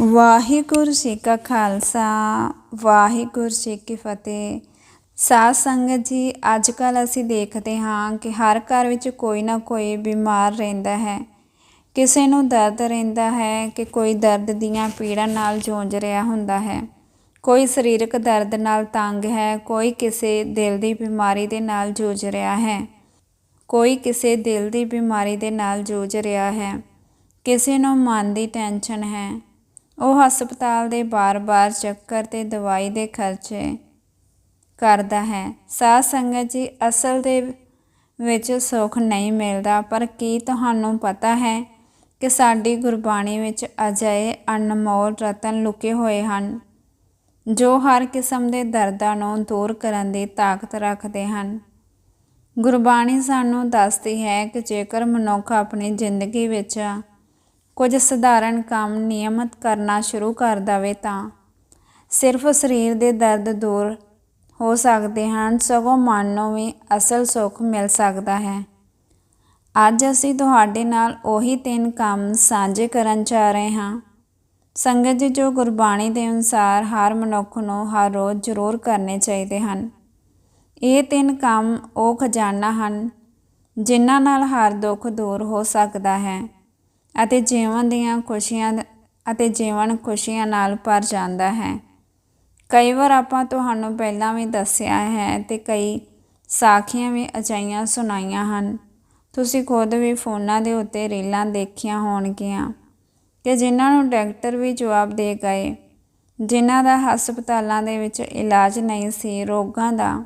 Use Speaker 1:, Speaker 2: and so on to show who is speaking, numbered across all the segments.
Speaker 1: ਵਾਹਿਗੁਰੂ ਜੀ ਕਾ ਖਾਲਸਾ, ਵਾਹਿਗੁਰੂ ਜੀ ਕੀ ਫਤਿਹ। ਸਾਧ ਸੰਗਤ ਜੀ ਅੱਜ ਕੱਲ੍ਹ ਅਸੀਂ ਦੇਖਦੇ ਹਾਂ ਕਿ ਹਰ ਘਰ ਵਿੱਚ ਕੋਈ ਨਾ ਕੋਈ ਬਿਮਾਰ ਰਹਿੰਦਾ ਹੈ। ਕਿਸੇ ਨੂੰ ਦਰਦ ਰਹਿੰਦਾ ਹੈ ਕਿ ਕੋਈ ਦਰਦ ਦੀਆਂ ਪੀੜਾਂ ਨਾਲ ਜੂਝ ਰਿਹਾ ਹੁੰਦਾ ਹੈ। ਕੋਈ ਸਰੀਰਕ ਦਰਦ ਨਾਲ ਤੰਗ ਹੈ, ਕੋਈ ਕਿਸੇ ਦਿਲ ਦੀ ਬਿਮਾਰੀ ਦੇ ਨਾਲ ਜੂਝ ਰਿਹਾ ਹੈ। ਕੋਈ ਕਿਸੇ ਦਿਲ ਦੀ ਬਿਮਾਰੀ ਦੇ ਨਾਲ ਜੂਝ ਰਿਹਾ ਹੈ। ਕਿਸੇ ਨੂੰ ਮਨ ਦੀ ਟੈਨਸ਼ਨ ਹੈ। ਉਹ ਹਸਪਤਾਲ ਦੇ ਬਾਰ-ਬਾਰ ਚੱਕਰ ਤੇ ਦਵਾਈ ਦੇ ਖਰਚੇ ਕਰਦਾ ਹੈ। ਸਾਧ ਸੰਗਤ ਜੀ, ਅਸਲ ਦੇ ਵਿੱਚ ਸੁੱਖ ਨਹੀਂ ਮਿਲਦਾ, ਪਰ ਕੀ ਤੁਹਾਨੂੰ ਪਤਾ ਹੈ ਕਿ ਸਾਡੀ ਗੁਰਬਾਣੀ ਵਿੱਚ ਅਜਿਹੇ ਅਨਮੋਲ ਰਤਨ ਲੁਕੇ ਹੋਏ ਹਨ, ਜੋ ਹਰ ਕਿਸਮ ਦੇ ਦਰਦਾਂ ਨੂੰ ਦੂਰ ਕਰਨ ਦੀ ਤਾਕਤ ਰੱਖਦੇ ਹਨ। ਗੁਰਬਾਣੀ ਸਾਨੂੰ ਦੱਸਦੀ ਹੈ ਕਿ ਜੇਕਰ ਮਨੁੱਖ ਆਪਣੀ ਜ਼ਿੰਦਗੀ ਵਿੱਚ ਕੁਝ ਸਧਾਰਨ ਕੰਮ ਨਿਯਮਤ ਕਰਨਾ ਸ਼ੁਰੂ ਕਰ ਦਵੇ ਤਾਂ ਸਿਰਫ ਸਰੀਰ ਦੇ ਦਰਦ ਦੂਰ ਹੋ ਸਕਦੇ ਹਨ, ਸਗੋਂ ਮਨ ਨੂੰ ਵੀ ਅਸਲ ਸੁੱਖ ਮਿਲ ਸਕਦਾ ਹੈ। ਅੱਜ ਅਸੀਂ ਤੁਹਾਡੇ ਨਾਲ ਉਹੀ ਤਿੰਨ ਕੰਮ ਸਾਂਝੇ ਕਰਨ ਜਾ ਰਹੇ ਹਾਂ। ਸੰਗਤ ਜੀ ਜੋ ਗੁਰਬਾਣੀ ਦੇ ਅਨੁਸਾਰ ਹਰ ਮਨੁੱਖ ਨੂੰ ਹਰ ਰੋਜ਼ ਜ਼ਰੂਰ ਕਰਨੇ ਚਾਹੀਦੇ ਹਨ। ਇਹ ਤਿੰਨ ਕੰਮ ਉਹ ਖਜ਼ਾਨਾ ਹਨ, ਜਿਨ੍ਹਾਂ ਨਾਲ ਹਰ ਦੁੱਖ ਦੂਰ ਹੋ ਸਕਦਾ ਹੈ। ਅਤੇ ਜੀਵਨ ਦੀਆਂ ਖੁਸ਼ੀਆਂ ਅਤੇ ਜੀਵਨ ਖੁਸ਼ੀਆਂ ਨਾਲ ਭਰ ਜਾਂਦਾ ਹੈ। ਕਈ ਵਾਰ ਆਪਾਂ ਤੁਹਾਨੂੰ ਪਹਿਲਾਂ ਵੀ ਦੱਸਿਆ ਹੈ ਤੇ ਕਈ ਸਾਖੀਆਂ ਵੀ ਅਜਾਈਆਂ ਸੁਣਾਈਆਂ ਹਨ। ਤੁਸੀਂ ਖੁਦ ਵੀ ਫੋਨਾਂ ਦੇ ਉੱਤੇ ਰੀਲਾਂ ਦੇਖੀਆਂ ਹੋਣਗੀਆਂ ਕਿ ਜਿਨ੍ਹਾਂ ਨੂੰ ਡਾਕਟਰ ਵੀ ਜਵਾਬ ਦੇ ਗਏ, ਜਿਨ੍ਹਾਂ ਦਾ ਹਸਪਤਾਲਾਂ ਦੇ ਵਿੱਚ ਇਲਾਜ ਨਹੀਂ ਸੀ, ਰੋਗਾਂ ਦਾ।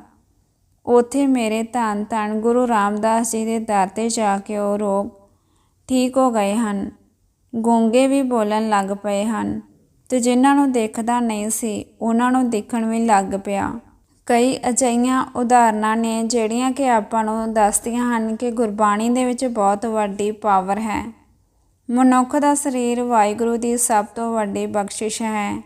Speaker 1: ਉਥੇ ਮੇਰੇ ਧੰਨ ਧੰਨ ਗੁਰੂ ਰਾਮਦਾਸ ਜੀ ਦੇ ਦਰ ਤੇ ਜਾ ਕੇ ਉਹ ਰੋਗ ਠੀਕ ਹੋ ਗਏ ਹਨ। ਗੂੰਗੇ ਵੀ ਬੋਲਣ ਲੱਗ ਪਏ ਹਨ। ਤੇ ਜਿਨ੍ਹਾਂ ਨੂੰ ਦੇਖਦਾ ਨਹੀਂ ਸੀ, ਉਹਨਾਂ ਨੂੰ ਦੇਖਣ ਵੀ ਲੱਗ ਪਿਆ। ਕਈ ਅਜਈਆਂ ਉਦਾਹਰਨਾਂ ਨੇ ਜਿਹੜੀਆਂ ਕਿ ਆਪਾਂ ਨੂੰ ਦੱਸਦੀਆਂ ਹਨ ਕਿ ਗੁਰਬਾਣੀ ਦੇ ਵਿੱਚ ਬਹੁਤ ਵੱਡੀ ਪਾਵਰ ਹੈ। ਮਨੁੱਖ ਦਾ ਸਰੀਰ ਵਾਹਿਗੁਰੂ ਦੀ ਸਭ ਤੋਂ ਵੱਡੀ ਬਖਸ਼ਿਸ਼ ਹੈ।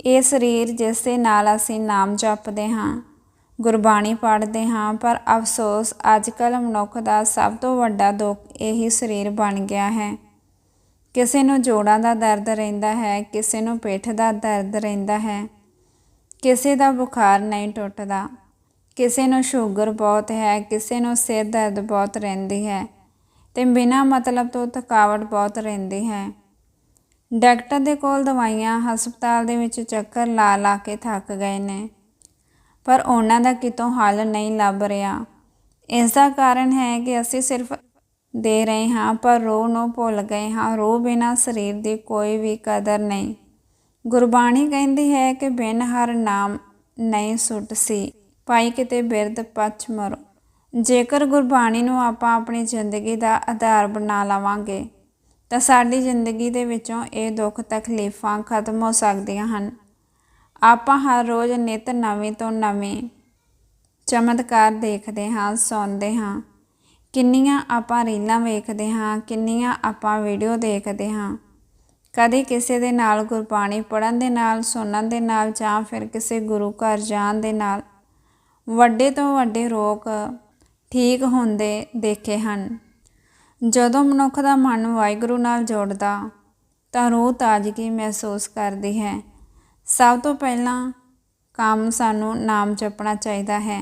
Speaker 1: ਇਹ ਸਰੀਰ ਜਿਸ ਦੇ ਨਾਲ ਅਸੀਂ ਨਾਮ ਜਪਦੇ ਹਾਂ। ਗੁਰਬਾਣੀ ਪੜ੍ਹਦੇ ਹਾਂ, ਪਰ ਅਫਸੋਸ ਅੱਜ ਕੱਲ੍ਹ ਮਨੁੱਖ ਦਾ ਸਭ ਤੋਂ ਵੱਡਾ ਦੁੱਖ ਇਹੀ ਸਰੀਰ ਬਣ ਗਿਆ ਹੈ। ਕਿਸੇ ਨੂੰ ਜੋੜਾਂ ਦਾ ਦਰਦ ਰਹਿੰਦਾ ਹੈ, ਕਿਸੇ ਨੂੰ ਪਿੱਠ ਦਾ ਦਰਦ ਰਹਿੰਦਾ ਹੈ। ਕਿਸੇ ਦਾ ਬੁਖਾਰ ਨਹੀਂ ਟੁੱਟਦਾ। ਕਿਸੇ ਨੂੰ ਸ਼ੂਗਰ ਬਹੁਤ ਹੈ, ਕਿਸੇ ਨੂੰ ਸਿਰ ਦਰਦ ਬਹੁਤ ਰਹਿੰਦੀ ਹੈ ਤੇ ਬਿਨਾਂ ਮਤਲਬ ਤੋਂ ਥਕਾਵਟ ਬਹੁਤ ਰਹਿੰਦੀ ਹੈ। ਡਾਕਟਰ ਦੇ ਕੋਲ ਦਵਾਈਆਂ ਹਸਪਤਾਲ ਦੇ ਵਿੱਚ ਚੱਕਰ ਲਾ ਲਾ ਕੇ ਥੱਕ ਗਏ ਨੇ। ਪਰ ਉਹਨਾਂ ਦਾ ਕਿਤੋਂ ਹੱਲ ਨਹੀਂ ਲੱਭ ਰਿਹਾ। ਇਸ ਦਾ ਕਾਰਨ ਹੈ ਕਿ ਅਸੀਂ ਸਿਰਫ ਦੇ ਰਹੇ ਹਾਂ, ਪਰ ਰੋਹ ਨੂੰ ਭੁੱਲ ਗਏ ਹਾਂ। ਰੋਹ ਬਿਨਾ ਸਰੀਰ ਦੀ ਕੋਈ ਵੀ ਕਦਰ ਨਹੀਂ। ਗੁਰਬਾਣੀ ਕਹਿੰਦੀ ਹੈ ਕਿ ਬਿਨ ਹਰ ਨਾਮ ਨਹੀਂ ਸੁੱਟ ਸੀ। ਪਾਈ ਕਿਤੇ ਬਿਰਧ ਪਛ ਮਰੋ। ਜੇਕਰ ਗੁਰਬਾਣੀ ਨੂੰ ਆਪਾਂ ਆਪਣੀ ਜ਼ਿੰਦਗੀ ਦਾ ਆਧਾਰ ਬਣਾ ਲਵਾਂਗੇ, ਤਾਂ ਸਾਡੀ ਜ਼ਿੰਦਗੀ ਦੇ ਵਿੱਚੋਂ ਇਹ ਦੁੱਖ ਤਕਲੀਫਾਂ ਖਤਮ ਹੋ ਸਕਦੀਆਂ ਹਨ। ਆਪਾਂ ਹਰ ਰੋਜ਼ ਨਿਤ ਨਵੇਂ ਤੋਂ ਨਵੇਂ ਚਮਤਕਾਰ ਦੇਖਦੇ ਹਾਂ, ਸੁਣਦੇ ਹਾਂ। ਕਿੰਨੀਆਂ ਆਪਾਂ ਰੀਲਾਂ ਵੇਖਦੇ ਹਾਂ, ਕਿੰਨੀਆਂ ਆਪਾਂ ਵੀਡੀਓ ਦੇਖਦੇ ਹਾਂ। ਕਦੇ ਕਿਸੇ ਦੇ ਨਾਲ ਗੁਰਬਾਣੀ ਪੜਨ ਦੇ ਨਾਲ, ਸੁਣਨ ਦੇ ਨਾਲ ਜਾਂ ਫਿਰ ਕਿਸੇ ਗੁਰੂ ਘਰ ਜਾਣ ਦੇ ਨਾਲ ਵੱਡੇ ਤੋਂ ਵੱਡੇ ਰੋਗ ਠੀਕ ਹੁੰਦੇ ਦੇਖੇ ਹਨ। ਜਦੋਂ ਮਨੁੱਖ ਦਾ ਮਨ ਵਾਹਿਗੁਰੂ ਨਾਲ ਜੋੜਦਾ ਤਾਂ ਰੂਹ ਤਾਜ਼ਗੀ ਮਹਿਸੂਸ ਕਰਦੀ ਹੈ। ਸਭ ਤੋਂ ਪਹਿਲਾਂ ਕੰਮ ਸਾਨੂੰ ਨਾਮ ਜਪਣਾ ਚਾਹੀਦਾ ਹੈ।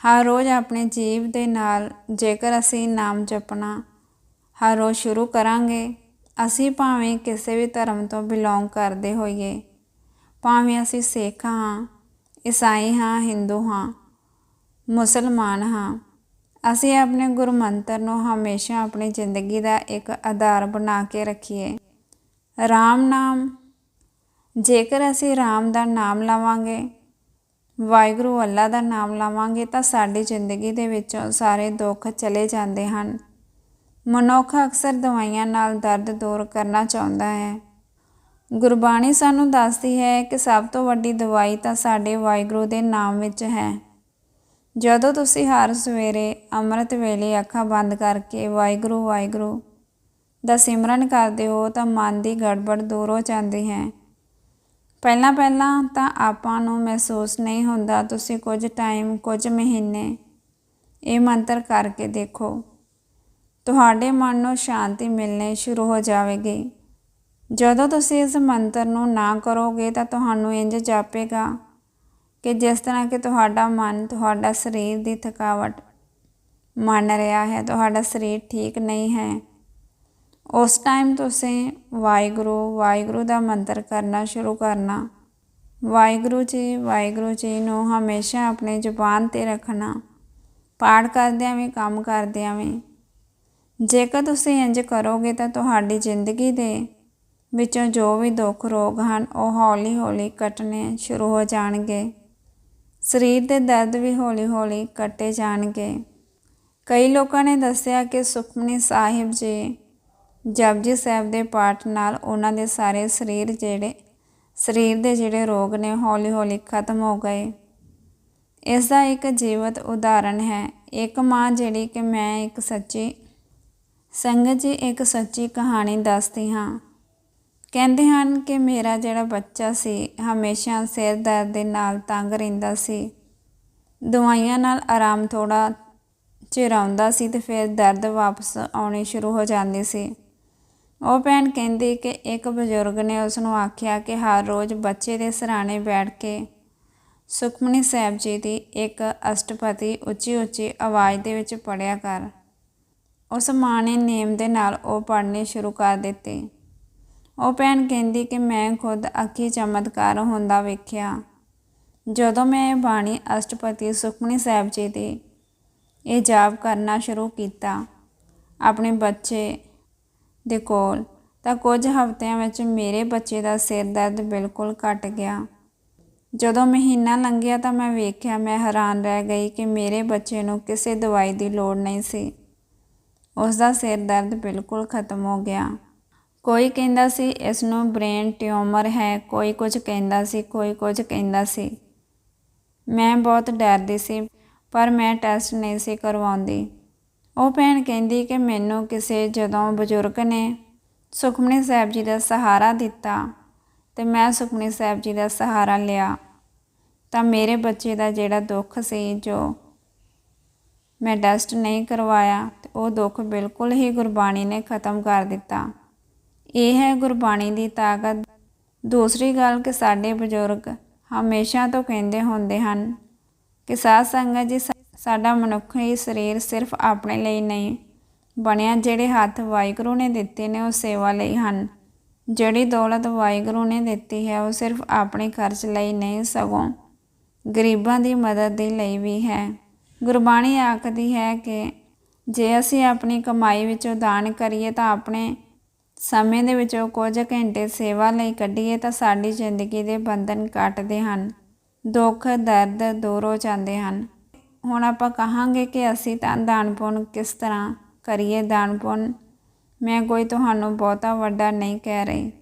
Speaker 1: ਹਰ ਰੋਜ਼ ਆਪਣੇ ਜੀਵ ਦੇ ਨਾਲ ਜੇਕਰ ਅਸੀਂ ਨਾਮ ਜਪਣਾ ਹਰ ਰੋਜ਼ ਸ਼ੁਰੂ ਕਰਾਂਗੇ, ਅਸੀਂ ਭਾਵੇਂ ਕਿਸੇ ਵੀ ਧਰਮ ਤੋਂ ਬਿਲੋਂਗ ਕਰਦੇ ਹੋਈਏ, ਭਾਵੇਂ ਅਸੀਂ ਸਿੱਖ ਹਾਂ, ਈਸਾਈ ਹਾਂ, ਹਿੰਦੂ ਹਾਂ, ਮੁਸਲਮਾਨ ਹਾਂ, ਅਸੀਂ ਆਪਣੇ ਗੁਰੂ ਮੰਤਰ ਨੂੰ ਹਮੇਸ਼ਾ ਆਪਣੀ ਜ਼ਿੰਦਗੀ ਦਾ ਇੱਕ ਆਧਾਰ ਬਣਾ ਕੇ ਰੱਖੀਏ। ਰਾਮ ਨਾਮ ਜੇਕਰ ਅਸੀਂ ਰਾਮ ਦਾ ਨਾਮ ਲਵਾਂਗੇ, ਵਾਹਿਗੁਰੂ ਅੱਲਾ ਦਾ ਨਾਮ ਲਵਾਂਗੇ, ਤਾਂ ਸਾਡੀ ਜ਼ਿੰਦਗੀ ਦੇ ਵਿੱਚੋਂ ਸਾਰੇ ਦੁੱਖ ਚਲੇ ਜਾਂਦੇ ਹਨ। ਮਨੁੱਖ ਅਕਸਰ ਦਵਾਈਆਂ ਨਾਲ ਦਰਦ ਦੂਰ ਕਰਨਾ ਚਾਹੁੰਦਾ ਹੈ। ਗੁਰਬਾਣੀ ਸਾਨੂੰ ਦੱਸਦੀ ਹੈ ਕਿ ਸਭ ਤੋਂ ਵੱਡੀ ਦਵਾਈ ਤਾਂ ਸਾਡੇ ਵਾਹਿਗੁਰੂ ਦੇ ਨਾਮ ਵਿੱਚ ਹੈ। ਜਦੋਂ ਤੁਸੀਂ ਹਰ ਸਵੇਰੇ ਅੰਮ੍ਰਿਤ ਵੇਲੇ ਅੱਖਾਂ ਬੰਦ ਕਰਕੇ ਵਾਹਿਗੁਰੂ ਵਾਹਿਗੁਰੂ ਦਾ ਸਿਮਰਨ ਕਰਦੇ ਹੋ, ਤਾਂ ਮਨ ਦੀ ਗੜਬੜ ਦੂਰ ਹੋ ਜਾਂਦੀ ਹੈ। ਪਹਿਲਾਂ ਪਹਿਲਾਂ ਤਾਂ ਆਪਾਂ ਨੂੰ ਮਹਿਸੂਸ ਨਹੀਂ ਹੁੰਦਾ ਤੁਸੀਂ ਕੁਝ ਟਾਈਮ ਕੁਝ ਮਹੀਨੇ ਇਹ ਮੰਤਰ ਕਰਕੇ ਦੇਖੋ। ਤੁਹਾਡੇ ਮਨ ਨੂੰ ਸ਼ਾਂਤੀ ਮਿਲਣੀ ਸ਼ੁਰੂ ਹੋ ਜਾਵੇਗੀ। ਜਦੋਂ ਤੁਸੀਂ ਇਸ ਮੰਤਰ ਨੂੰ ਨਾ ਕਰੋਗੇ ਤਾਂ ਤੁਹਾਨੂੰ ਇੰਜ ਜਾਪੇਗਾ ਕਿ ਜਿਸ ਤਰ੍ਹਾਂ ਕਿ ਤੁਹਾਡਾ ਮਨ, ਤੁਹਾਡਾ ਸਰੀਰ ਦੀ ਥਕਾਵਟ ਮੰਨ ਰਿਹਾ ਹੈ, ਤੁਹਾਡਾ ਸਰੀਰ ਠੀਕ ਨਹੀਂ ਹੈ। ਉਸ ਟਾਈਮ ਤੁਸੀਂ ਵਾਹਿਗੁਰੂ ਵਾਹਿਗੁਰੂ ਦਾ ਮੰਤਰ ਕਰਨਾ ਸ਼ੁਰੂ ਕਰਨਾ। ਵਾਹਿਗੁਰੂ ਜੀ ਵਾਹਿਗੁਰੂ ਜੀ ਨੂੰ ਹਮੇਸ਼ਾ ਆਪਣੇ ਜ਼ੁਬਾਨ ਤੇ ਰੱਖਣਾ। ਪਾਠ ਕਰਦਿਆਂ ਵੀ, ਕੰਮ ਕਰਦਿਆਂ ਵੀ। ਜੇਕਰ ਤੁਸੀਂ ਇੰਜ ਕਰੋਗੇ ਤਾਂ ਤੁਹਾਡੀ ਜ਼ਿੰਦਗੀ ਦੇ ਵਿੱਚੋਂ ਜੋ ਵੀ ਦੁੱਖ, ਰੋਗ ਹਨ, ਉਹ ਹੌਲੀ-ਹੌਲੀ ਕੱਟਣੇ ਸ਼ੁਰੂ ਹੋ ਜਾਣਗੇ। ਸਰੀਰ ਦੇ ਦਰਦ ਵੀ ਹੌਲੀ-ਹੌਲੀ ਕੱਟੇ ਜਾਣਗੇ। ਕਈ ਲੋਕਾਂ ਨੇ ਦੱਸਿਆ ਕਿ ਸੁਖਮਨੀ ਸਾਹਿਬ ਜੀ ਜਪਜੀ ਸਾਹਿਬ ਦੇ ਪਾਠ ਨਾਲ ਉਹਨਾਂ ਦੇ ਸਾਰੇ ਸਰੀਰ ਜਿਹੜੇ, ਸਰੀਰ ਦੇ ਜਿਹੜੇ ਰੋਗ ਨੇ ਹੌਲੀ-ਹੌਲੀ ਖਤਮ ਹੋ ਗਏ। ਇਸ ਦਾ ਇੱਕ ਜੀਵਤ ਉਦਾਹਰਣ ਹੈ। ਇੱਕ ਮਾਂ ਜਿਹੜੀ ਕਿ ਮੈਂ ਇੱਕ ਸੱਚੀ, ਸੰਗਤ ਜੀ ਇੱਕ ਸੱਚੀ ਕਹਾਣੀ ਦੱਸਦੀ ਹਾਂ। ਕਹਿੰਦੇ ਹਨ ਕਿ ਮੇਰਾ ਜਿਹੜਾ ਬੱਚਾ ਸੀ, ਹਮੇਸ਼ਾ ਸਿਰ ਦਰਦ ਦੇ ਨਾਲ ਤੰਗ ਰਹਿੰਦਾ ਸੀ। ਦਵਾਈਆਂ ਨਾਲ ਆਰਾਮ ਥੋੜਾ ਚਿਰ ਆਉਂਦਾ ਸੀ ਤੇ ਫਿਰ ਦਰਦ ਵਾਪਸ ਆਉਣੀ ਸ਼ੁਰੂ ਹੋ ਜਾਂਦੀ ਸੀ। ਉਹ ਭੈਣ ਕਹਿੰਦੀ ਕਿ ਇੱਕ ਬਜ਼ੁਰਗ ਨੇ ਉਸ ਨੂੰ ਆਖਿਆ ਕਿ ਹਰ ਰੋਜ਼ ਬੱਚੇ ਦੇ ਸਰਾਣੇ ਬੈਠ ਕੇ ਸੁਖਮਨੀ ਸਾਹਿਬ ਜੀ ਦੀ ਇੱਕ ਅਸ਼ਟਪਦੀ ਉੱਚੀ ਉੱਚੀ ਆਵਾਜ਼ ਦੇ ਵਿੱਚ ਪੜਿਆ ਕਰ। ਉਸ ਮਾਂ ਨੇ ਨੇਮ ਦੇ ਨਾਲ ਉਹ ਪੜ੍ਹਨੇ ਸ਼ੁਰੂ ਕਰ ਦਿੱਤੇ। ਉਹ ਭੈਣ ਕਹਿੰਦੀ ਕਿ ਮੈਂ ਖੁਦ ਅੱਖੀ ਚਮਤਕਾਰ ਹੁੰਦਾ ਵੇਖਿਆ। ਜਦੋਂ ਮੈਂ ਇਹ ਬਾਣੀ ਅਸ਼ਟਪਤੀ ਸੁਖਮਨੀ ਸਾਹਿਬ ਜੀ ਦੀ ਇਹ ਜਾਪ ਕਰਨਾ ਸ਼ੁਰੂ ਕੀਤਾ, ਆਪਣੇ ਬੱਚੇ ਦੇ ਕੋਲ, ਤਾਂ ਕੁਝ ਹਫ਼ਤਿਆਂ ਵਿੱਚ ਮੇਰੇ ਬੱਚੇ ਦਾ ਸਿਰ ਦਰਦ ਬਿਲਕੁਲ ਘਟ ਗਿਆ। ਜਦੋਂ ਮਹੀਨਾ ਲੰਘਿਆ ਤਾਂ ਮੈਂ ਵੇਖਿਆ, ਮੈਂ ਹੈਰਾਨ ਰਹਿ ਗਈ ਕਿ ਮੇਰੇ ਬੱਚੇ ਨੂੰ ਕਿਸੇ ਦਵਾਈ ਦੀ ਲੋੜ ਨਹੀਂ ਸੀ। ਉਸ ਦਾ ਸਿਰ ਦਰਦ ਬਿਲਕੁਲ ਖਤਮ ਹੋ ਗਿਆ। ਕੋਈ ਕਹਿੰਦਾ ਸੀ, ਇਸ ਨੂੰ ਬ੍ਰੇਨ ਟਿਊਮਰ ਹੈ। ਕੋਈ ਕੁਝ ਕਹਿੰਦਾ ਸੀ, ਕੋਈ ਕੁਝ ਕਹਿੰਦਾ ਸੀ। ਮੈਂ ਬਹੁਤ ਡਰਦੀ ਸੀ, ਪਰ ਮੈਂ ਟੈਸਟ ਨਹੀਂ ਸੀ ਕਰਵਾਉਂਦੀ। ਉਹ ਭੈਣ ਕਹਿੰਦੀ ਕਿ ਮੈਨੂੰ ਕਿਸੇ ਜਦੋਂ ਬਜ਼ੁਰਗ ਨੇ ਸੁਖਮਨੀ ਸਾਹਿਬ ਜੀ ਦਾ ਸਹਾਰਾ ਦਿੱਤਾ ਤੇ ਮੈਂ ਸੁਖਮਨੀ ਸਾਹਿਬ ਜੀ ਦਾ ਸਹਾਰਾ ਲਿਆ, ਤਾਂ ਮੇਰੇ ਬੱਚੇ ਦਾ ਜਿਹੜਾ ਦੁੱਖ ਸੀ, ਜੋ ਮੈਂ ਡਸਟ ਨਹੀਂ ਕਰਵਾਇਆ, ਤੇ ਉਹ ਦੁੱਖ ਬਿਲਕੁਲ ਹੀ ਗੁਰਬਾਣੀ ਨੇ ਖਤਮ ਕਰ ਦਿੱਤਾ। ਇਹ ਹੈ ਗੁਰਬਾਣੀ ਦੀ ਤਾਕਤ। ਦੂਸਰੀ ਗੱਲ ਕਿ ਸਾਡੇ ਬਜ਼ੁਰਗ ਹਮੇਸ਼ਾ ਤੋਂ ਕਹਿੰਦੇ ਹੁੰਦੇ ਹਨ ਕਿ ਸਾਧ ਸੰਗਤ ਜੀ ਸਾਡਾ ਮਨੁੱਖੀ ਸਰੀਰ ਸਿਰਫ ਆਪਣੇ ਲਈ ਨਹੀਂ, ਬਣਿਆ ਜਿਹੜੇ ਹੱਥ ਵਾਹਿਗੁਰੂ ਨੇ ਦਿੱਤੇ ਨੇ ਉਹ ਸੇਵਾ ਲਈ ਹਨ। ਜਿਹੜੀ ਦੌਲਤ ਵਾਹਿਗੁਰੂ ਨੇ ਦਿੱਤੀ ਹੈ, ਉਹ ਸਿਰਫ ਆਪਣੇ ਖਰਚ ਲਈ ਨਹੀਂ, ਸਗੋਂ ਗਰੀਬਾਂ ਦੀ ਮਦਦ ਦੇ ਲਈ ਵੀ ਹੈ। ਗੁਰਬਾਣੀ ਆਖਦੀ ਹੈ ਕਿ ਜੇ ਅਸੀਂ ਆਪਣੀ ਕਮਾਈ ਵਿੱਚੋਂ ਦਾਨ ਕਰੀਏ ਤਾਂ ਆਪਣੇ ਸਮੇਂ ਦੇ ਵਿੱਚੋਂ ਕੁਝ ਘੰਟੇ ਸੇਵਾ ਲਈ ਕੱਢੀਏ ਤਾਂ ਸਾਡੀ ਜ਼ਿੰਦਗੀ ਦੇ ਬੰਧਨ ਕੱਟਦੇ ਹਨ, ਦੁੱਖ, ਦਰਦ ਦੂਰ ਹੋ ਜਾਂਦੇ ਹਨ। ਹੁਣ ਆਪਾਂ ਕਹਾਂਗੇ ਕਿ ਅਸੀਂ ਤਾਂ ਦਾਨ ਪੁੰਨ ਕਿਸ ਤਰ੍ਹਾਂ ਕਰੀਏ ਦਾਨ ਪੁੰਨ? ਮੈਂ ਕੋਈ ਤੁਹਾਨੂੰ ਬਹੁਤਾ ਵੱਡਾ ਨਹੀਂ ਕਹਿ ਰਹੀ।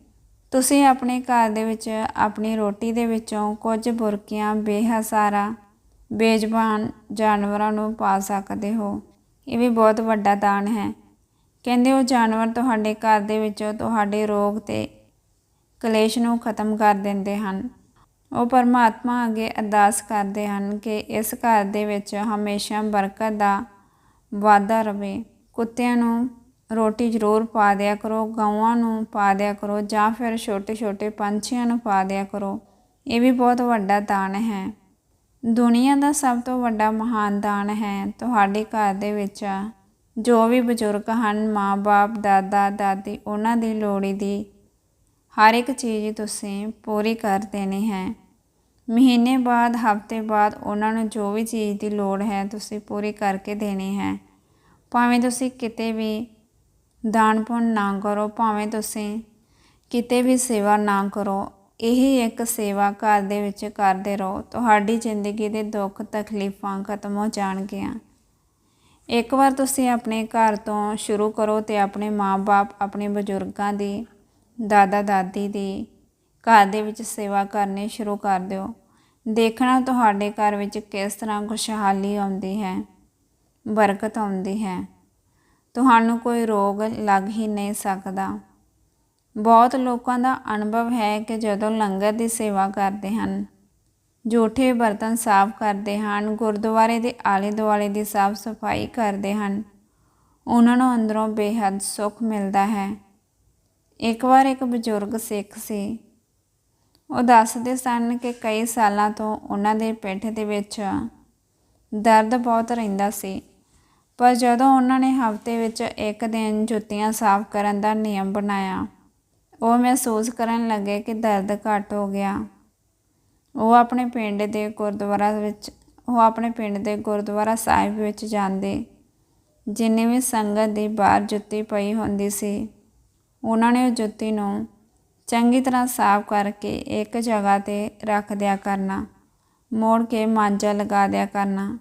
Speaker 1: ਤੁਸੀਂ ਆਪਣੇ ਘਰ ਦੇ ਵਿੱਚ, ਆਪਣੀ ਰੋਟੀ ਦੇ ਵਿੱਚੋਂ ਕੁਝ ਬੁਰਕੀਆਂ ਬੇਹਸਾਰਾ ਬੇਜ਼ਬਾਨ ਜਾਨਵਰਾਂ ਨੂੰ ਪਾ ਸਕਦੇ ਹੋ। ਇਹ ਵੀ ਬਹੁਤ ਵੱਡਾ ਦਾਨ ਹੈ। ਕਹਿੰਦੇ ਉਹ ਜਾਨਵਰ ਤੁਹਾਡੇ ਘਰ ਦੇ ਵਿੱਚੋਂ ਤੁਹਾਡੇ ਰੋਗ ਤੇ ਕਲੇਸ਼ ਨੂੰ ਖਤਮ ਕਰ ਦਿੰਦੇ ਹਨ। ਉਹ ਪਰਮਾਤਮਾ ਅੱਗੇ ਅਰਦਾਸ ਕਰਦੇ ਹਨ ਕਿ ਇਸ ਘਰ ਦੇ ਵਿੱਚ ਹਮੇਸ਼ਾ ਬਰਕਤ ਦਾ ਵਾਧਾ ਰਵੇ। ਕੁੱਤਿਆਂ ਨੂੰ ਰੋਟੀ ਜ਼ਰੂਰ ਪਾ ਦਿਆ ਕਰੋ ਗਾਵਾਂ ਨੂੰ ਪਾ ਦਿਆ ਕਰੋ ਜਾਂ ਫਿਰ ਛੋਟੇ ਛੋਟੇ ਪੰਛੀਆਂ ਨੂੰ ਪਾ ਦਿਆ ਕਰੋ। ਇਹ ਵੀ ਬਹੁਤ ਵੱਡਾ ਦਾਨ ਹੈ। ਦੁਨੀਆ ਦਾ ਸਭ ਤੋਂ ਵੱਡਾ ਮਹਾਨ ਦਾਨ ਹੈ ਤੁਹਾਡੇ ਘਰ ਦੇ ਵਿੱਚ। ਜੋ ਵੀ ਬਜ਼ੁਰਗ ਹਨ, ਮਾਂ-ਬਾਪ, ਦਾਦਾ, ਦਾਦੀ, ਉਹਨਾਂ ਦੀ ਲੋੜੀ ਦੀ ਹਰ ਇੱਕ ਚੀਜ਼ ਤੁਸੀਂ ਪੂਰੀ ਕਰ ਦੇਣੀ ਹੈ। ਮਹੀਨੇ ਬਾਅਦ, ਹਫ਼ਤੇ ਬਾਅਦ ਉਹਨਾਂ ਨੂੰ ਜੋ ਵੀ ਚੀਜ਼ ਦੀ ਲੋੜ ਹੈ, ਤੁਸੀਂ ਪੂਰੀ ਕਰਕੇ ਦੇਣੀ ਹੈ। ਭਾਵੇਂ ਤੁਸੀਂ ਕਿਤੇ ਵੀ ਦਾਨ ਪੁੰਨ ਨਾ ਕਰੋ, ਭਾਵੇਂ ਤੁਸੀਂ ਕਿਤੇ ਵੀ ਸੇਵਾ ਨਾ ਕਰੋ, ਇਹੀ ਇੱਕ ਸੇਵਾ ਘਰ ਦੇ ਵਿੱਚ ਕਰਦੇ ਰਹੋ। ਤੁਹਾਡੀ ਜ਼ਿੰਦਗੀ ਦੇ ਦੁੱਖ, ਤਕਲੀਫਾਂ ਖਤਮ ਹੋ ਜਾਣਗੀਆਂ। ਇੱਕ ਵਾਰ ਤੁਸੀਂ ਆਪਣੇ ਘਰ ਤੋਂ ਸ਼ੁਰੂ ਕਰੋ ਤੇ ਆਪਣੇ ਮਾਪੇ ਆਪਣੇ ਬਜ਼ੁਰਗਾਂ ਦੀ ਦਾਦਾ ਦਾਦੀ ਦੀ ਘਰ ਦੇ ਵਿੱਚ ਸੇਵਾ ਕਰਨੀ ਸ਼ੁਰੂ ਕਰ ਦਿਓ। ਦੇਖਣਾ ਤੁਹਾਡੇ ਘਰ ਵਿੱਚ ਕਿਸ ਤਰ੍ਹਾਂ ਖੁਸ਼ਹਾਲੀ ਆਉਂਦੀ ਹੈ, ਬਰਕਤ ਆਉਂਦੀ ਹੈ। ਤੁਹਾਨੂੰ ਕੋਈ ਰੋਗ ਲੱਗ ਹੀ ਨਹੀਂ ਸਕਦਾ। ਬਹੁਤ ਲੋਕਾਂ ਦਾ ਅਨੁਭਵ ਹੈ ਕਿ ਜਦੋਂ ਲੰਗਰ ਦੀ ਸੇਵਾ ਕਰਦੇ ਹਨ, ਜੂਠੇ ਬਰਤਨ ਸਾਫ਼ ਕਰਦੇ ਹਨ, ਗੁਰਦੁਆਰੇ ਦੇ ਆਲੇ ਦੁਆਲੇ ਦੀ ਸਾਫ਼ ਸਫ਼ਾਈ ਕਰਦੇ ਹਨ, ਉਹਨਾਂ ਨੂੰ ਅੰਦਰੋਂ ਬੇਹੱਦ ਸੁੱਖ ਮਿਲਦਾ ਹੈ। ਇੱਕ ਵਾਰ ਇੱਕ ਬਜ਼ੁਰਗ ਸਿੱਖ ਸੀ ਉਹ ਦੱਸਦੇ ਸਨ ਕਿ ਕਈ ਸਾਲਾਂ ਤੋਂ ਉਹਨਾਂ ਦੇ ਪਿੱਠ ਦੇ ਵਿੱਚ ਦਰਦ ਬਹੁਤ ਰਹਿੰਦਾ ਸੀ। ਪਰ ਜਦੋਂ ਉਹਨਾਂ ਨੇ ਹਫ਼ਤੇ ਵਿੱਚ ਇੱਕ ਦਿਨ ਜੁੱਤੀਆਂ ਸਾਫ਼ ਕਰਨ ਦਾ ਨਿਯਮ ਬਣਾਇਆ, ਉਹ ਮਹਿਸੂਸ ਕਰਨ ਲੱਗੇ ਕਿ ਦਰਦ ਘੱਟ ਹੋ ਗਿਆ। ਉਹ ਆਪਣੇ ਪਿੰਡ ਦੇ ਗੁਰਦੁਆਰਾ ਵਿੱਚ, ਉਹ ਆਪਣੇ ਪਿੰਡ ਦੇ ਗੁਰਦੁਆਰਾ ਸਾਹਿਬ ਵਿੱਚ ਜਾਂਦੇ, ਜਿੰਨੀ ਵੀ ਸੰਗਤ ਦੀ ਬਾਹਰ ਜੁੱਤੀ ਪਈ ਹੁੰਦੀ ਸੀ, ਉਹਨਾਂ ਨੇ ਉਹ ਜੁੱਤੀ ਨੂੰ ਚੰਗੀ ਤਰ੍ਹਾਂ ਸਾਫ਼ ਕਰਕੇ ਇੱਕ ਜਗ੍ਹਾ ਤੇ ਰੱਖ ਦਿਆ ਕਰਨਾ। ਮੋੜ ਕੇ ਮਾਂਜਾ ਲਗਾ ਦਿਆ ਕਰਨਾ।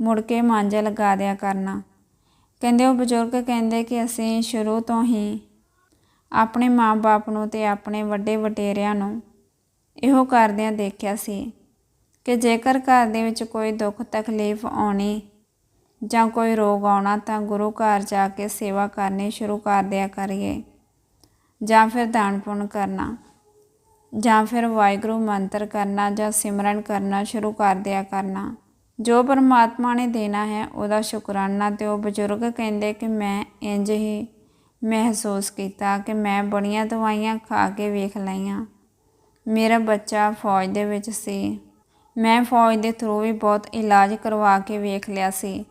Speaker 1: ਮੁੜ ਕੇ ਮਾਂਜਾ ਲਗਾ ਦਿਆ ਕਰਨਾ। ਕਹਿੰਦੇ ਉਹ ਬਜ਼ੁਰਗ ਕਹਿੰਦੇ ਕਿ ਅਸੀਂ ਸ਼ੁਰੂ ਤੋਂ ਹੀ ਆਪਣੇ ਮਾਂ-ਬਾਪ ਨੂੰ ਤੇ ਆਪਣੇ ਵੱਡੇ ਵਟੇਰਿਆਂ ਨੂੰ ਇਹੋ ਕਰਦਿਆਂ ਦੇਖਿਆ ਸੀ ਕਿ ਜੇਕਰ ਘਰ ਦੇ ਵਿੱਚ ਕੋਈ ਦੁੱਖ ਤਕਲੀਫ ਆਉਣੀ ਜਾਂ ਕੋਈ ਰੋਗ ਆਉਣਾ ਤਾਂ ਗੁਰੂ ਘਰ ਜਾ ਕੇ ਸੇਵਾ ਕਰਨੀ ਸ਼ੁਰੂ ਕਰ ਦਿਆ ਕਰੀਏ। ਜਾਂ ਫਿਰ ਦਾਨ ਪੁੰਨ ਕਰਨਾ, ਜਾਂ ਫਿਰ ਵਾਹਿਗੁਰੂ ਮੰਤਰ ਕਰਨਾ ਜਾਂ ਸਿਮਰਨ ਕਰਨਾ ਸ਼ੁਰੂ ਕਰ ਦਿਆ ਕਰਨਾ। ਜੋ ਪਰਮਾਤਮਾ ਨੇ ਦੇਣਾ ਹੈ, ਉਹਦਾ ਸ਼ੁਕਰਾਨਾ ਤੇ ਉਹ ਬਜ਼ੁਰਗ ਕਹਿੰਦੇ ਕਿ ਮੈਂ ਇੰਜ ਹੀ ਮਹਿਸੂਸ ਕੀਤਾ ਕਿ ਮੈਂ ਬੜੀਆਂ ਦਵਾਈਆਂ ਖਾ ਕੇ ਵੇਖ ਲਈਆਂ। ਮੇਰਾ ਬੱਚਾ ਫੌਜ ਦੇ ਵਿੱਚ ਸੀ। ਮੈਂ ਫੌਜ ਦੇ ਥਰੂ ਵੀ ਬਹੁਤ ਇਲਾਜ ਕਰਵਾ ਕੇ ਵੇਖ ਲਿਆ ਸੀ।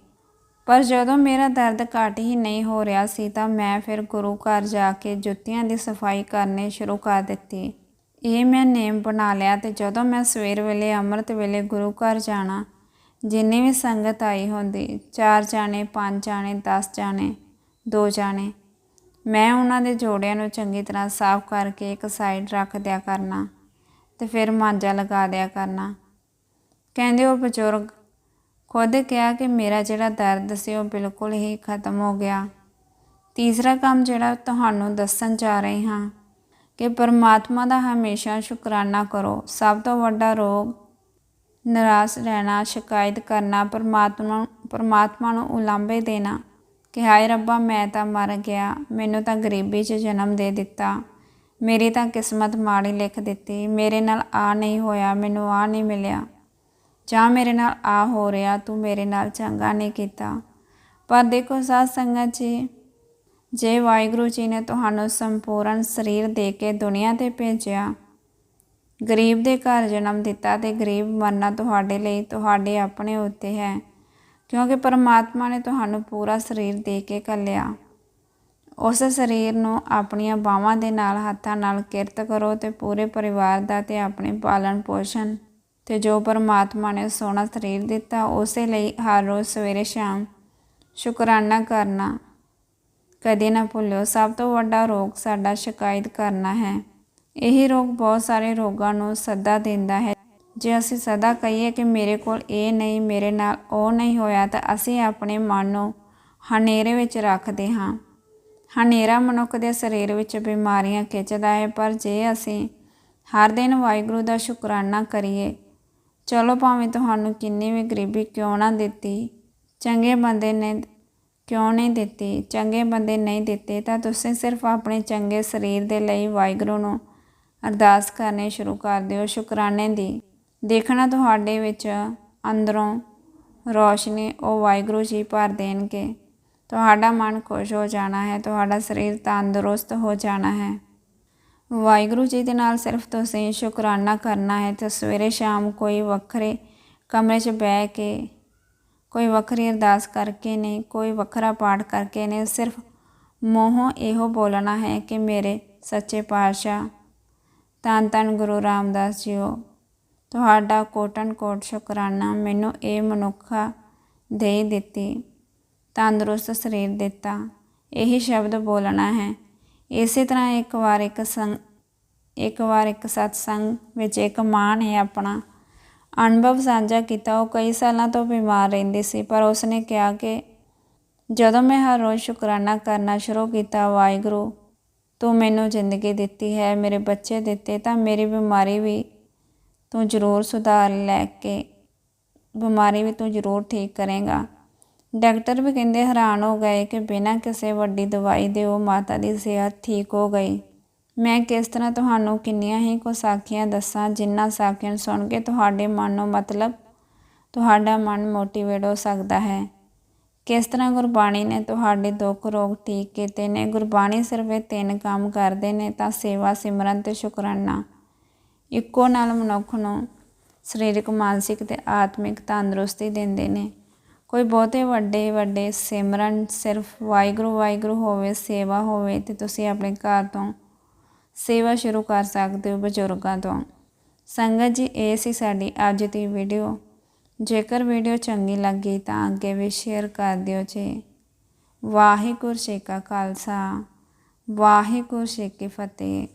Speaker 1: ਪਰ ਜਦੋਂ ਮੇਰਾ ਦਰਦ ਘੱਟ ਹੀ ਨਹੀਂ ਹੋ ਰਿਹਾ ਸੀ ਤਾਂ ਮੈਂ ਫਿਰ ਗੁਰੂ ਘਰ ਜਾ ਕੇ ਜੁੱਤੀਆਂ ਦੀ ਸਫ਼ਾਈ ਕਰਨੀ ਸ਼ੁਰੂ ਕਰ ਦਿੱਤੀ। ਇਹ ਮੈਂ ਨੇਮ ਬਣਾ ਲਿਆ ਤੇ ਜਦੋਂ ਮੈਂ ਸਵੇਰ ਵੇਲੇ ਅੰਮ੍ਰਿਤ ਵੇਲੇ ਗੁਰੂ ਘਰ ਜਾਣਾ, ਜਿੰਨੀ ਵੀ ਸੰਗਤ ਆਈ ਹੁੰਦੀ, ਚਾਰ ਜਾਣੇ, ਪੰਜ ਜਾਣੇ 10 ਜਾਣੇ, ਦੋ ਜਾਣੇ, ਮੈਂ ਉਹਨਾਂ ਦੇ ਜੋੜਿਆਂ ਨੂੰ ਚੰਗੀ ਤਰ੍ਹਾਂ ਸਾਫ਼ ਕਰਕੇ ਇੱਕ ਸਾਈਡ ਰੱਖ ਦਿਆ ਕਰਨਾ ਤੇ ਫਿਰ ਮਾਂਜਾ ਲਗਾ ਦਿਆ ਕਰਨਾ। ਕਹਿੰਦੇ ਉਹ ਬਜ਼ੁਰਗ ਖੁਦ ਕਿਹਾ ਕਿ ਮੇਰਾ ਜਿਹੜਾ ਦਰਦ ਸੀ ਉਹ ਬਿਲਕੁਲ ਹੀ ਖਤਮ ਹੋ ਗਿਆ। ਤੀਸਰਾ ਕੰਮ ਜਿਹੜਾ ਤੁਹਾਨੂੰ ਦੱਸਣ ਜਾ ਰਹੀ ਹਾਂ ਕਿ ਪਰਮਾਤਮਾ ਦਾ ਹਮੇਸ਼ਾ ਸ਼ੁਕਰਾਨਾ ਕਰੋ। ਸਭ ਤੋਂ ਵੱਡਾ ਰੋਗ ਨਿਰਾਸ਼ ਰਹਿਣਾ, ਸ਼ਿਕਾਇਤ ਕਰਨਾ, ਪਰਮਾਤਮਾ ਪਰਮਾਤਮਾ ਨੂੰ ਉਲਾਂਭੇ ਦੇਣਾ ਕਿ ਹਾਏ ਰੱਬਾ, ਮੈਂ ਤਾਂ ਮਰ ਗਿਆ। ਮੈਨੂੰ ਤਾਂ ਗਰੀਬੀ 'ਚ ਜਨਮ ਦੇ ਦਿੱਤਾ। ਮੇਰੀ ਤਾਂ ਕਿਸਮਤ ਮਾੜੀ ਲਿਖ ਦਿੱਤੀ। ਮੇਰੇ ਨਾਲ ਆ ਨਹੀਂ ਹੋਇਆ, ਮੈਨੂੰ ਆ ਨਹੀਂ ਮਿਲਿਆ। ਜਾਂ ਮੇਰੇ ਨਾਲ ਆ ਹੋ ਰਿਹਾ, ਤੂੰ ਮੇਰੇ ਨਾਲ ਚੰਗਾ ਨਹੀਂ ਕੀਤਾ। ਪਰ ਦੇਖੋ ਸਾਧ ਸੰਗਤ ਜੀ, ਜੇ ਵਾਹਿਗੁਰੂ ਜੀ ਨੇ ਤੁਹਾਨੂੰ ਸੰਪੂਰਨ ਸਰੀਰ ਦੇ ਕੇ ਦੁਨੀਆ ਤੇ ਭੇਜਿਆ, ਗਰੀਬ ਦੇ ਘਰ ਜਨਮ ਦਿੱਤਾ ਤੇ ਗਰੀਬ ਮਰਨਾ ਤੁਹਾਡੇ ਲਈ ਤੁਹਾਡੇ ਆਪਣੇ ਉੱਤੇ ਹੈ, ਕਿਉਂਕਿ ਪਰਮਾਤਮਾ ਨੇ ਤੁਹਾਨੂੰ ਪੂਰਾ ਸਰੀਰ ਦੇ ਕੇ ਕੱਲਿਆ ਉਸ ਸਰੀਰ ਨੂੰ ਆਪਣੀਆਂ ਬਾਹਾਂ ਦੇ ਨਾਲ, ਹੱਥਾਂ ਨਾਲ ਕਿਰਤ ਕਰੋ ਤੇ ਪੂਰੇ ਪਰਿਵਾਰ ਦਾ ਤੇ ਆਪਣੇ ਪਾਲਣ ਪੋਸ਼ਣ ਤੇ ਜੋ ਪਰਮਾਤਮਾ ਨੇ ਸੋਹਣਾ ਸਰੀਰ ਦਿੱਤਾ, ਉਸੇ ਲਈ ਹਰ ਰੋਜ਼ ਸਵੇਰੇ ਸ਼ਾਮ ਸ਼ੁਕਰਾਨਾ ਕਰਨਾ। ਕਦੇ ਨਾ ਭੁੱਲਿਓ, ਸਭ ਤੋਂ ਵੱਡਾ ਰੋਗ ਸਾਡਾ ਸ਼ਿਕਾਇਤ ਕਰਨਾ ਹੈ। ਇਹੀ ਰੋਗ ਬਹੁਤ ਸਾਰੇ ਰੋਗਾਂ ਨੂੰ ਸੱਦਾ ਦਿੰਦਾ ਹੈ। ਜੇ ਅਸੀਂ ਸਦਾ ਕਹੀਏ ਕਿ ਮੇਰੇ ਕੋਲ ਇਹ ਨਹੀਂ, ਮੇਰੇ ਨਾਲ ਉਹ ਨਹੀਂ ਹੋਇਆ, ਤਾਂ ਅਸੀਂ ਆਪਣੇ ਮਨ ਨੂੰ ਹਨੇਰੇ ਵਿੱਚ ਰੱਖਦੇ ਹਾਂ। ਹਨੇਰਾ ਮਨੁੱਖ ਦੇ ਸਰੀਰ ਵਿੱਚ ਬਿਮਾਰੀਆਂ ਖਿੱਚਦਾ ਹੈ, ਪਰ ਜੇ ਅਸੀਂ ਹਰ ਦਿਨ ਵਾਹਿਗੁਰੂ ਦਾ ਸ਼ੁਕਰਾਨਾ ਕਰੀਏ ਚਲੋ ਭਾਵੇਂ ਤੁਹਾਨੂੰ ਕਿੰਨੀ ਵੀ ਗਰੀਬੀ ਕਿਉਂ ਨਾ ਦਿੱਤੀ, ਚੰਗੇ ਬੰਦੇ ਨੇ ਕਿਉਂ ਨਹੀਂ ਦਿੱਤੀ, ਚੰਗੇ ਬੰਦੇ ਨਹੀਂ ਦਿੱਤੇ, ਤਾਂ ਤੁਸੀਂ ਸਿਰਫ ਆਪਣੇ ਚੰਗੇ ਸਰੀਰ ਦੇ ਲਈ ਵਾਹਿਗੁਰੂ ਨੂੰ ਅਰਦਾਸ ਕਰਨੇ ਸ਼ੁਰੂ ਕਰ ਦਿਓ ਸ਼ੁਕਰਾਨੇ ਦੀ। ਦੇਖਣਾ ਤੁਹਾਡੇ ਵਿੱਚ ਅੰਦਰੋਂ ਰੋਸ਼ਨੀ ਉਹ ਵਾਹਿਗੁਰੂ ਜੀ ਭਰ ਦੇਣਗੇ। ਤੁਹਾਡਾ ਮਨ ਖੁਸ਼ ਹੋ ਜਾਣਾ ਹੈ, ਤੁਹਾਡਾ ਸਰੀਰ ਤੰਦਰੁਸਤ ਹੋ ਜਾਣਾ ਹੈ। ਵਾਹਿਗੁਰੂ ਜੀ ਦੇ ਨਾਲ ਸਿਰਫ ਤੁਸੀਂ ਸ਼ੁਕਰਾਨਾ ਕਰਨਾ ਹੈ ਤੇ ਸਵੇਰੇ ਸ਼ਾਮ ਕੋਈ ਵੱਖਰੇ ਕਮਰੇ 'ਚ ਬਹਿ ਕੇ, ਕੋਈ ਵੱਖਰੀ ਅਰਦਾਸ ਕਰਕੇ ਨਹੀਂ, ਕੋਈ ਵੱਖਰਾ ਪਾਠ ਕਰਕੇ ਨਹੀਂ, ਸਿਰਫ ਮੋਹੋਂ ਇਹੋ ਬੋਲਣਾ ਹੈ ਕਿ ਮੇਰੇ ਸੱਚੇ ਪਾਤਸ਼ਾਹ, ਧੰਨ ਧੰਨ ਗੁਰੂ ਰਾਮਦਾਸ ਜੀਓ, ਤੁਹਾਡਾ ਕੋਟਨ ਕੋਟ ਸ਼ੁਕਰਾਨਾ ਮੈਨੂੰ ਇਹ ਮਨੁੱਖਾ ਦੇ ਦਿੱਤੀ, ਤੰਦਰੁਸਤ ਸਰੀਰ ਦਿੱਤਾ, ਇਹੀ ਸ਼ਬਦ ਬੋਲਣਾ ਹੈ ਇਸੇ ਤਰ੍ਹਾਂ ਇੱਕ ਵਾਰ ਇੱਕ ਸੰਗ, ਇੱਕ ਵਾਰ ਇੱਕ ਸਤਸੰਗ ਵਿੱਚ ਇੱਕ ਮਾਂ ਨੇ ਆਪਣਾ। ਅਨੁਭਵ ਸਾਂਝਾ ਕੀਤਾ, ਉਹ ਕਈ ਸਾਲਾਂ ਤੋਂ ਬਿਮਾਰ ਰਹਿੰਦੀ ਸੀ, ਪਰ ਉਸਨੇ ਕਿਹਾ ਕਿ ਜਦੋਂ ਮੈਂ ਹਰ ਰੋਜ਼ ਸ਼ੁਕਰਾਨਾ ਕਰਨਾ ਸ਼ੁਰੂ ਕੀਤਾ, ਵਾਹਿਗੁਰੂ, ਤੂੰ ਮੈਨੂੰ ਜ਼ਿੰਦਗੀ ਦਿੱਤੀ ਹੈ, ਮੇਰੇ ਬੱਚੇ ਦਿੱਤੇ, ਤਾਂ ਮੇਰੀ ਬਿਮਾਰੀ ਵੀ ਤੂੰ ਜ਼ਰੂਰ ਸੁਧਾਰ ਲੈ ਕੇ, ਬਿਮਾਰੀ ਵੀ ਤੂੰ ਜ਼ਰੂਰ ਠੀਕ ਕਰੇਗਾ। ਡਾਕਟਰ ਵੀ ਕਹਿੰਦੇ ਹੈਰਾਨ ਹੋ ਗਏ ਕਿ ਬਿਨਾਂ ਕਿਸੇ ਵੱਡੀ ਦਵਾਈ ਦੇ ਉਹ ਮਾਤਾ ਦੀ ਸਿਹਤ ਠੀਕ ਹੋ ਗਈ। ਮੈਂ ਕਿਸ ਤਰ੍ਹਾਂ ਤੁਹਾਨੂੰ ਕਿੰਨੀਆਂ ਹੀ ਕੋ ਸਾਖੀਆਂ ਦੱਸਾਂ ਜਿੰਨਾ ਸਾਖੀਆਂ ਸੁਣ ਕੇ ਤੁਹਾਡੇ ਮਨ ਨੂੰ ਮਤਲਬ ਤੁਹਾਡਾ ਮਨ ਮੋਟੀਵੇਟ ਹੋ ਸਕਦਾ ਹੈ। ਕਿਸ ਤਰ੍ਹਾਂ ਗੁਰਬਾਣੀ ਨੇ ਤੁਹਾਡੇ ਦੁੱਖ ਰੋਗ ਠੀਕ ਕੀਤੇ ਨੇ? ਗੁਰਬਾਣੀ ਸਿਰਫ ਇਹ ਤਿੰਨ ਕੰਮ ਕਰਦੇ ਨੇ, ਤਾਂ ਸੇਵਾ, ਸਿਮਰਨ ਤੇ ਸ਼ੁਕਰਾਨਾ। ਇੱਕੋ ਨਾਲ ਮਨੁੱਖ ਨੂੰ ਸਰੀਰਕ, ਮਾਨਸਿਕ ਤੇ ਆਤਮਿਕ ਤੰਦਰੁਸਤੀ ਦਿੰਦੇ ਨੇ। ਕੋਈ ਬਹੁਤੇ ਵੱਡੇ ਵੱਡੇ ਸਿਮਰਨ ਸਿਰਫ ਵਾਹਿਗੁਰੂ ਵਾਹਿਗੁਰੂ ਹੋਵੇ, ਸੇਵਾ ਹੋਵੇ ਤੇ ਤੁਸੀਂ ਆਪਣੇ ਘਰ ਤੋਂ ਸੇਵਾ ਸ਼ੁਰੂ ਕਰ ਸਕਦੇ ਹੋ ਬਜ਼ੁਰਗਾਂ ਤੋਂ। ਸੰਗਤ ਜੀ, ਇਹ ਸੀ ਸਾਡੀ ਅੱਜ ਦੀ ਵੀਡੀਓ। ਜੇਕਰ ਵੀਡੀਓ ਚੰਗੀ ਲੱਗੀ ਤਾਂ ਅੱਗੇ ਵੀ ਸ਼ੇਅਰ ਕਰ ਦਿਓ ਜੀ। ਵਾਹਿਗੁਰੂ ਜੀ ਕਾ ਖਾਲਸਾ, ਵਾਹਿਗੁਰੂ ਜੀ ਕੀ ਫਤਿਹ।